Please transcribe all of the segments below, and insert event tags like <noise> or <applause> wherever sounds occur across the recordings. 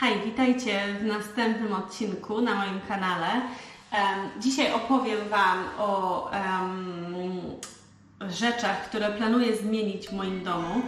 Hej, witajcie w następnym odcinku na moim kanale. Dzisiaj opowiem Wam o em, rzeczach, które planuję zmienić w moim domu.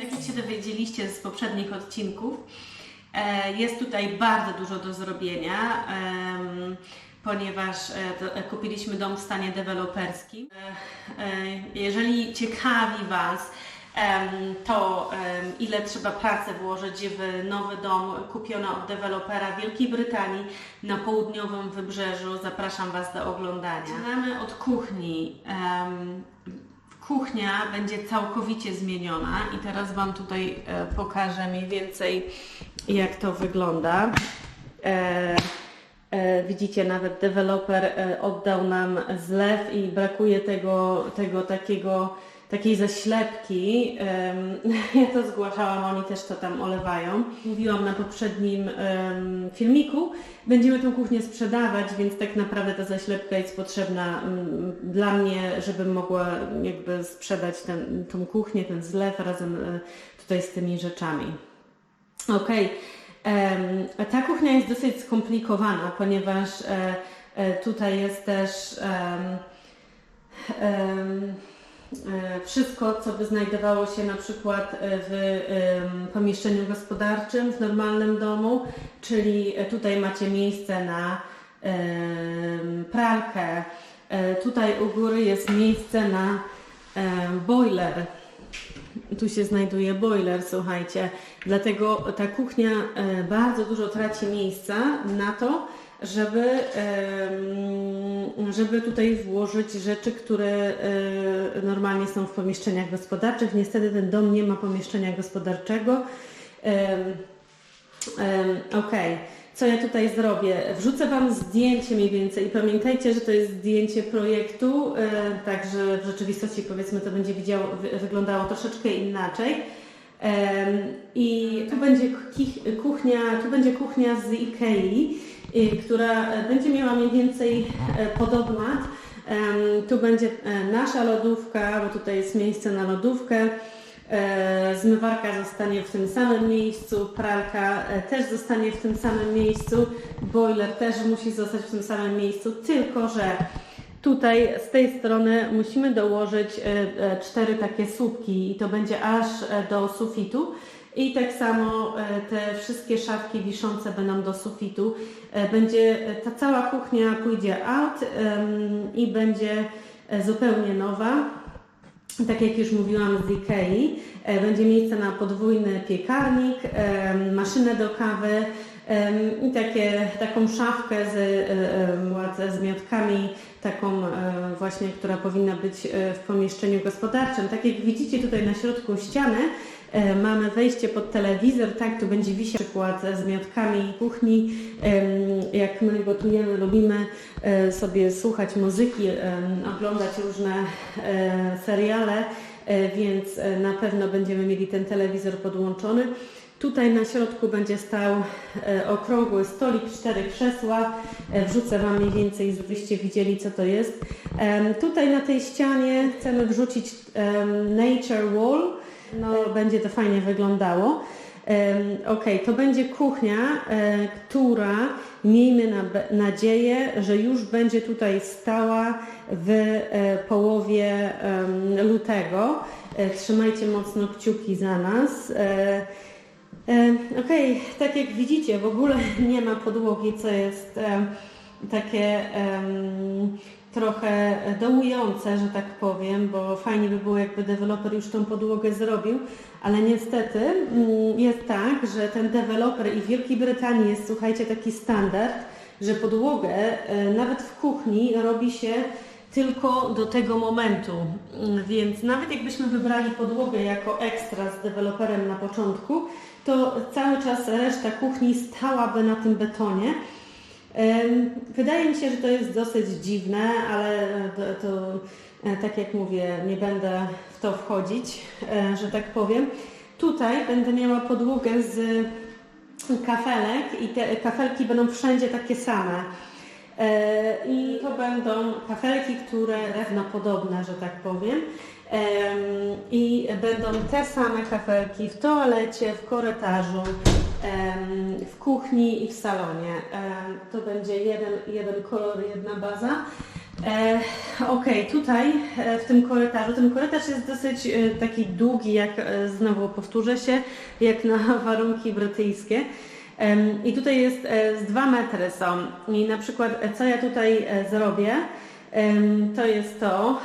Tak jak się dowiedzieliście z poprzednich odcinków, e, jest tutaj bardzo dużo do zrobienia, ponieważ e, e, kupiliśmy dom w stanie deweloperskim. E, Jeżeli ciekawi Was to, ile trzeba pracy włożyć w nowy dom kupiony od dewelopera Wielkiej Brytanii na południowym wybrzeżu, zapraszam Was do oglądania. Zaczynamy od kuchni. Kuchnia będzie całkowicie zmieniona i teraz Wam tutaj pokażę mniej więcej jak to wygląda. Widzicie, nawet deweloper e, oddał nam zlew i brakuje tego, tego takiego, takiej zaślepki. <laughs> Ja to zgłaszałam, oni też to tam olewają. Mówiłam na poprzednim filmiku, będziemy tę kuchnię sprzedawać, więc tak naprawdę ta zaślepka jest potrzebna mm, dla mnie, żebym mogła jakby sprzedać ten, tą kuchnię, ten zlew razem e, tutaj z tymi rzeczami. Okej. Em, Ta kuchnia jest dosyć skomplikowana, ponieważ e, e, tutaj jest też e, wszystko, co by znajdowało się na przykład w pomieszczeniu gospodarczym, w normalnym domu, czyli tutaj macie miejsce na pralkę, tutaj u góry jest miejsce na boiler. Tu się znajduje boiler, słuchajcie. Dlatego ta kuchnia e, bardzo dużo traci miejsca na to, żeby, żeby tutaj włożyć rzeczy, które e, normalnie są w pomieszczeniach gospodarczych. Niestety ten dom nie ma pomieszczenia gospodarczego. Okej. Co ja tutaj zrobię? Wrzucę Wam zdjęcie mniej więcej i pamiętajcie, że to jest zdjęcie projektu, e, także w rzeczywistości powiedzmy to będzie widziało, wy, wyglądało troszeczkę inaczej. I tu będzie kuchnia, tu będzie kuchnia z Ikei, y, która e, będzie miała mniej więcej e, podobmat. Em, Tu będzie nasza lodówka, bo tutaj jest miejsce na lodówkę. E, Zmywarka zostanie w tym samym miejscu, pralka e, też zostanie w tym samym miejscu, boiler też musi zostać w tym samym miejscu, tylko że tutaj z tej strony musimy dołożyć e, cztery takie słupki i to będzie aż do sufitu. I tak samo te wszystkie szafki wiszące będą do sufitu. Będzie, ta cała kuchnia pójdzie out i będzie zupełnie nowa. Tak jak już mówiłam z Ikei, e, będzie miejsce na podwójny piekarnik, em, maszynę do kawy em, i takie, taką szafkę z, e, z miotkami, taką e, właśnie, która powinna być e, w pomieszczeniu gospodarczym. Tak jak widzicie tutaj na środku ściany, e, mamy wejście pod telewizor, tak, tu będzie wisiał przykład z miotkami kuchni. Jak my gotujemy, lubimy e, sobie słuchać muzyki, oglądać różne e, seriale, e, więc e, na pewno będziemy mieli ten telewizor podłączony. Tutaj na środku będzie stał e, okrągły stolik, cztery krzesła. E, Wrzucę Wam mniej więcej, żebyście widzieli co to jest. Tutaj na tej ścianie chcemy wrzucić Nature Wall. No, będzie to fajnie wyglądało. Okej, to będzie kuchnia, e, która miejmy na, nadzieję, że już będzie tutaj stała w e, połowie lutego. E, Trzymajcie mocno kciuki za nas. Okej, tak jak widzicie, w ogóle <laughs> nie ma podłogi, co jest takie trochę dołujące, że tak powiem, bo fajnie by było, jakby deweloper już tą podłogę zrobił, ale niestety mm, jest tak, że ten deweloper i w Wielkiej Brytanii jest, słuchajcie, taki standard, że podłogę e, nawet w kuchni robi się tylko do tego momentu. Mm, Więc nawet jakbyśmy wybrali podłogę jako ekstra z deweloperem na początku, to cały czas reszta kuchni stałaby na tym betonie. Wydaje mi się, że to jest dosyć dziwne, ale to, to e, tak jak mówię, nie będę w to wchodzić, e, że tak powiem. Tutaj będę miała podłogę z kafelek i te kafelki będą wszędzie takie same. E, I to będą kafelki, które rewnopodobne, że tak powiem. Em, I będą te same kafelki w toalecie, w korytarzu, w kuchni i w salonie. To będzie jeden, jeden kolor, jedna baza. E, Okej, tutaj e, w tym korytarzu, ten korytarz jest dosyć e, taki długi, jak znowu powtórzę się, jak na <laughs> warunki brytyjskie. I tutaj jest z 2 metry są. I na przykład co ja tutaj zrobię, to jest to,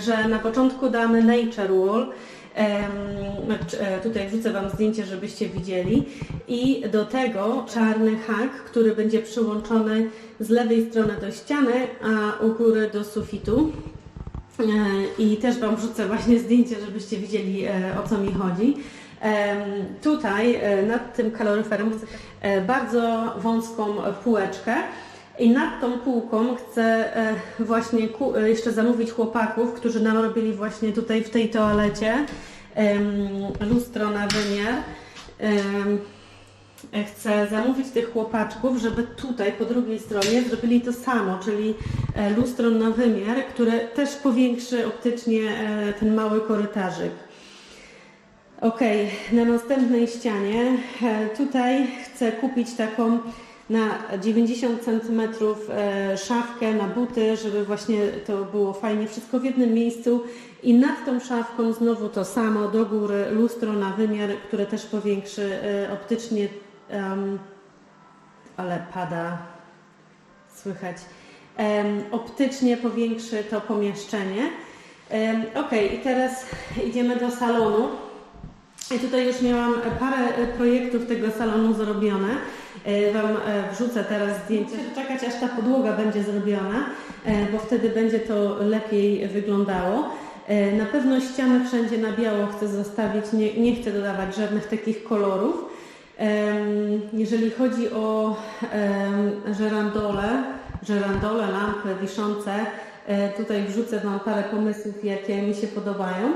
że na początku damy nature wall. E, Tutaj wrzucę Wam zdjęcie, żebyście widzieli. I do tego czarny hak, który będzie przyłączony z lewej strony do ściany, a u góry do sufitu. E, I też Wam wrzucę właśnie zdjęcie, żebyście widzieli e, o co mi chodzi. Tutaj nad tym kaloryferem bardzo wąską półeczkę i nad tą półką chcę e, właśnie e, jeszcze zamówić chłopaków, którzy nam robili właśnie tutaj w tej toalecie lustro na wymiar. Chcę zamówić tych chłopaczków, żeby tutaj po drugiej stronie zrobili to samo, czyli e, lustro na wymiar, które też powiększy optycznie ten mały korytarzyk. Ok, na następnej ścianie tutaj chcę kupić taką na 90 cm e, szafkę na buty, żeby właśnie to było fajnie wszystko w jednym miejscu i nad tą szafką znowu to samo do góry lustro na wymiar, które też powiększy e, optycznie, em, ale pada, słychać, em, optycznie powiększy to pomieszczenie. Em, Ok, i teraz idziemy do salonu. I tutaj już miałam parę e, projektów tego salonu zrobione. E, Wam e, wrzucę teraz zdjęcie. Czekać aż ta podłoga będzie zrobiona, bo wtedy będzie to lepiej wyglądało. Na pewno ściany wszędzie na biało chcę zostawić, nie, nie chcę dodawać żadnych takich kolorów. Jeżeli chodzi o żerandole, żerandole, lampy wiszące, tutaj wrzucę Wam parę pomysłów, jakie mi się podobają.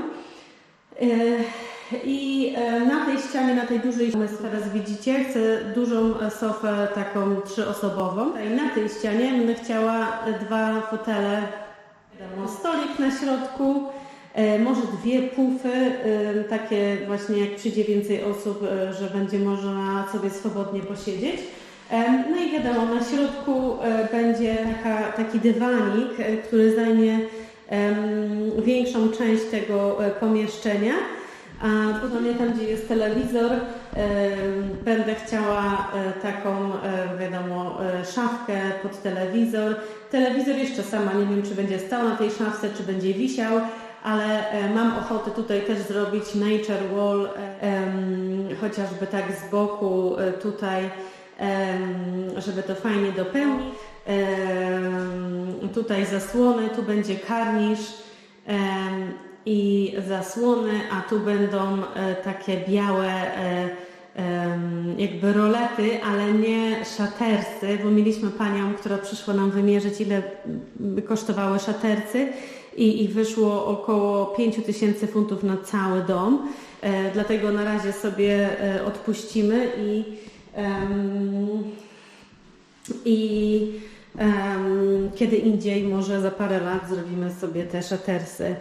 I e, na tej ścianie, na tej dużej, pomysł teraz widzicie, chcę dużą e, sofę taką trzyosobową. I na tej ścianie będę chciała dwa fotele, stolik na środku, e, może dwie pufy, takie właśnie jak przyjdzie więcej osób, że będzie można sobie swobodnie posiedzieć. No i wiadomo, na środku będzie taka, taki dywanik, który zajmie większą część tego pomieszczenia. A potem tam, gdzie jest telewizor, będę chciała e, taką, e, wiadomo, e, szafkę pod telewizor. Telewizor jeszcze sama nie wiem, czy będzie stał na tej szafce, czy będzie wisiał, ale mam ochotę tutaj też zrobić nature wall, chociażby tak z boku tutaj, żeby to fajnie dopełnić. Tutaj zasłony, tu będzie karnisz i zasłony, a tu będą e, takie białe e, jakby rolety, ale nie szatersy, bo mieliśmy panią, która przyszła nam wymierzyć, ile kosztowały szatercy i, i wyszło około 5 tysięcy funtów na cały dom. E, dlatego na razie sobie odpuścimy i, i kiedy indziej, może za parę lat zrobimy sobie te szatersy.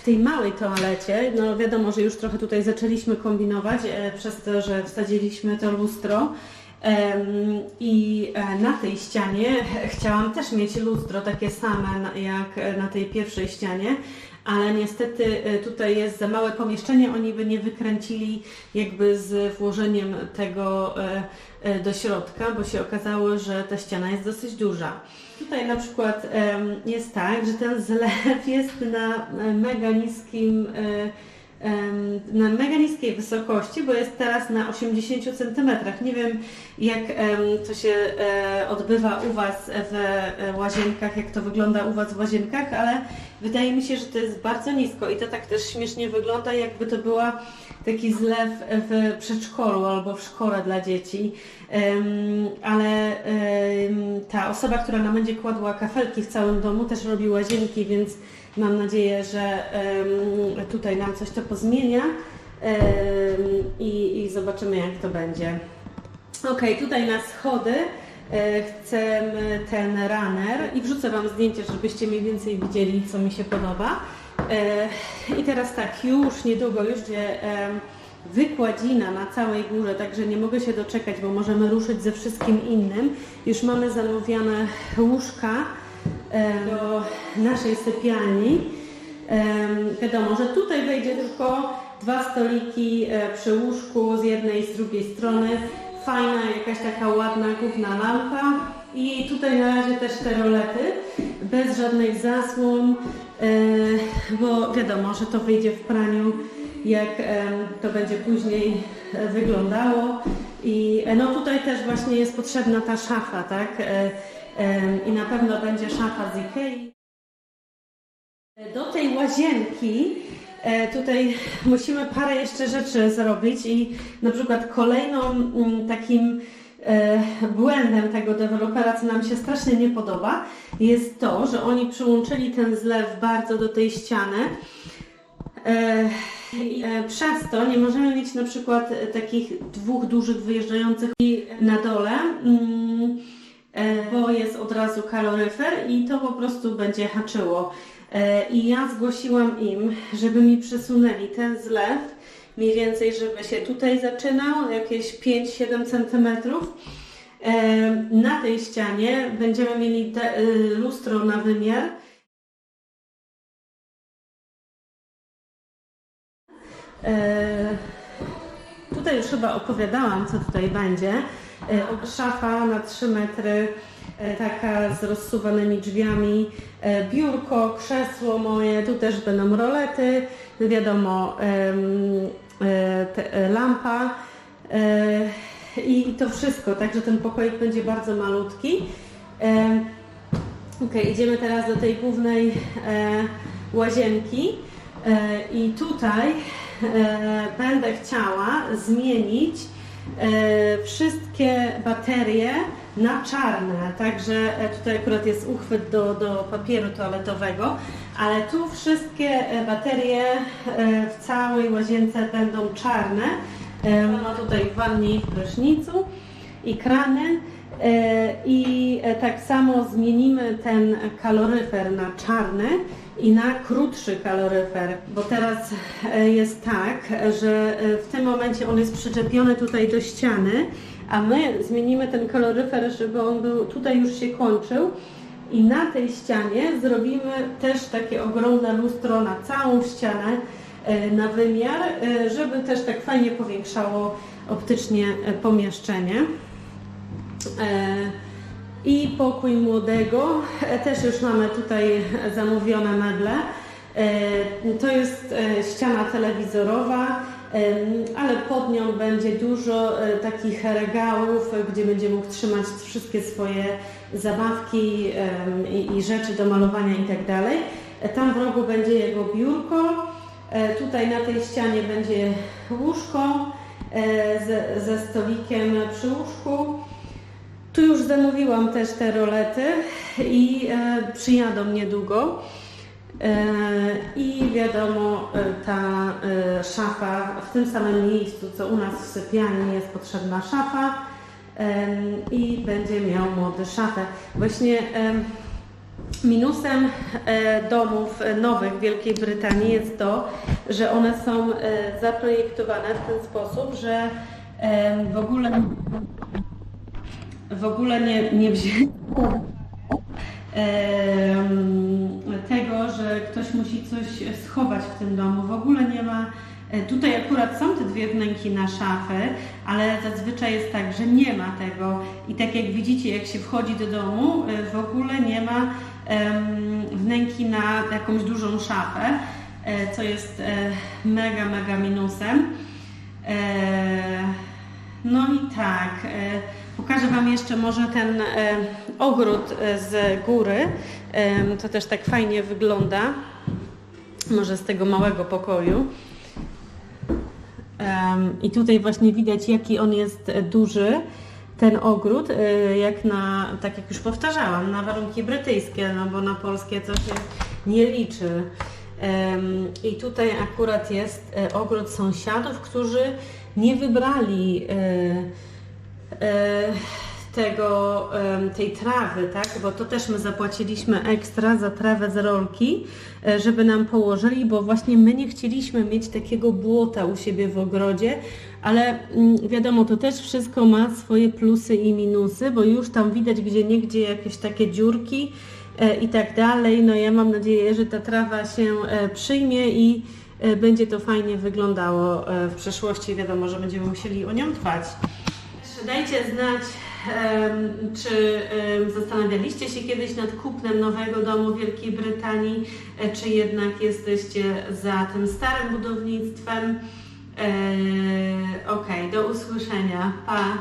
W tej małej toalecie, no wiadomo, że już trochę tutaj zaczęliśmy kombinować e, przez to, że wsadziliśmy to lustro. I e, na tej ścianie <laughs> chciałam też mieć lustro takie same jak e, na tej pierwszej ścianie, ale niestety tutaj jest za małe pomieszczenie, oni by nie wykręcili jakby z włożeniem tego do środka, bo się okazało, że ta ściana jest dosyć duża. Tutaj na przykład jest tak, że ten zlew jest na e, mega niskim e, na mega niskiej wysokości, bo jest teraz na 80 cm. Nie wiem, jak to się e, odbywa u Was w łazienkach, jak to wygląda u Was w łazienkach, ale wydaje mi się, że to jest bardzo nisko i to tak też śmiesznie wygląda, jakby to była taki zlew w przedszkolu albo w szkole dla dzieci. Ale ta osoba, która nam będzie kładła kafelki w całym domu, też robi łazienki, więc mam nadzieję, że tutaj nam coś to pozmienia i, i zobaczymy, jak to będzie. Ok, tutaj na schody e, chcemy ten runner i wrzucę Wam zdjęcie, żebyście mniej więcej widzieli, co mi się podoba. E, I teraz tak, już niedługo, już wykładzina na całej górze, także nie mogę się doczekać, bo możemy ruszyć ze wszystkim innym. Już mamy zamówione łóżka do naszej sypialni. Wiadomo, że tutaj wejdzie tylko dwa stoliki e, przy łóżku z jednej i z drugiej strony. Fajna, jakaś taka ładna główna lampa. I tutaj na razie też te rolety, bez żadnych zasłon, e, bo wiadomo, że to wyjdzie w praniu, jak em, to będzie później e, wyglądało. I e, no tutaj też właśnie jest potrzebna ta szafa, tak? E, I na pewno będzie szafa z Ikei. Do tej łazienki e, tutaj musimy parę jeszcze rzeczy zrobić i na przykład kolejną takim e, błędem tego dewelopera, co nam się strasznie nie podoba, jest to, że oni przyłączyli ten zlew bardzo do tej ściany. E, e, Przez to nie możemy mieć na przykład e, takich dwóch dużych wyjeżdżających na dole, mm, e, bo jest od razu kaloryfer i to po prostu będzie haczyło. E, I ja zgłosiłam im, żeby mi przesunęli ten zlew, mniej więcej, żeby się tutaj zaczynał, jakieś 5-7 cm. E, Na tej ścianie będziemy mieli y, lustro na wymiar. E, Tutaj już chyba opowiadałam, co tutaj będzie. E, Szafa na 3 metry, e, taka z rozsuwanymi drzwiami, e, biurko, krzesło moje, tu też będą rolety, wiadomo, em, e, e, lampa. E, i to wszystko, także ten pokoik będzie bardzo malutki. E, Ok, idziemy teraz do tej głównej e, łazienki. E, i tutaj e, będę chciała zmienić e, wszystkie baterie na czarne, także e, tutaj akurat jest uchwyt do, do papieru toaletowego, ale tu wszystkie e, baterie e, w całej łazience będą czarne. Ma tutaj w wannie i w prysznicu i krany. I tak samo zmienimy ten kaloryfer na czarny i na krótszy kaloryfer, bo teraz jest tak, że w tym momencie on jest przyczepiony tutaj do ściany, a my zmienimy ten kaloryfer, żeby on był tutaj już się kończył i na tej ścianie zrobimy też takie ogromne lustro na całą ścianę e, na wymiar, e, żeby też tak fajnie powiększało optycznie e, pomieszczenie. I pokój młodego, też już mamy tutaj zamówione meble. To jest ściana telewizorowa, ale pod nią będzie dużo e, takich regałów, gdzie będzie mógł trzymać wszystkie swoje zabawki i, rzeczy do malowania itd. E, Tam w rogu będzie jego biurko, e, tutaj na tej ścianie będzie łóżko ze, ze stolikiem przy łóżku. Tu już zamówiłam też te rolety i przyjadą niedługo. E, I wiadomo, e, ta e, szafa w tym samym miejscu, co u nas w sypialni jest potrzebna szafa i będzie miał młody szafę. Właśnie em, minusem domów nowych w Wielkiej Brytanii jest to, że one są zaprojektowane w ten sposób, że w ogóle w ogóle nie, nie wzięli em, tego, że ktoś musi coś schować w tym domu. W ogóle nie ma. e, Tutaj akurat są te dwie wnęki na szafy, ale zazwyczaj jest tak, że nie ma tego. I tak jak widzicie, jak się wchodzi do domu, e, w ogóle nie ma wnęki na jakąś dużą szafę, e, co jest mega, mega minusem. No i tak, pokażę Wam jeszcze może ten e, ogród e, z góry. To też tak fajnie wygląda. Może z tego małego pokoju. I tutaj właśnie widać, jaki on jest e, duży, ten ogród, jak na, tak jak już powtarzałam, na warunki brytyjskie, no bo na polskie to się nie liczy. I tutaj akurat jest ogród sąsiadów, którzy nie wybrali tego, em, tej trawy, tak? Bo to też my zapłaciliśmy ekstra za trawę z rolki, e, żeby nam położyli, bo właśnie my nie chcieliśmy mieć takiego błota u siebie w ogrodzie, ale mm, wiadomo, to też wszystko ma swoje plusy i minusy, bo już tam widać gdzie niegdzie jakieś takie dziurki e, i tak dalej. No ja mam nadzieję, że ta trawa się e, przyjmie i e, będzie to fajnie wyglądało e, w przyszłości. Wiadomo, że będziemy musieli o nią dbać. Dajcie znać, czy zastanawialiście się kiedyś nad kupnem nowego domu w Wielkiej Brytanii, e, czy jednak jesteście za tym starym budownictwem. E, Okej, do usłyszenia. Pa!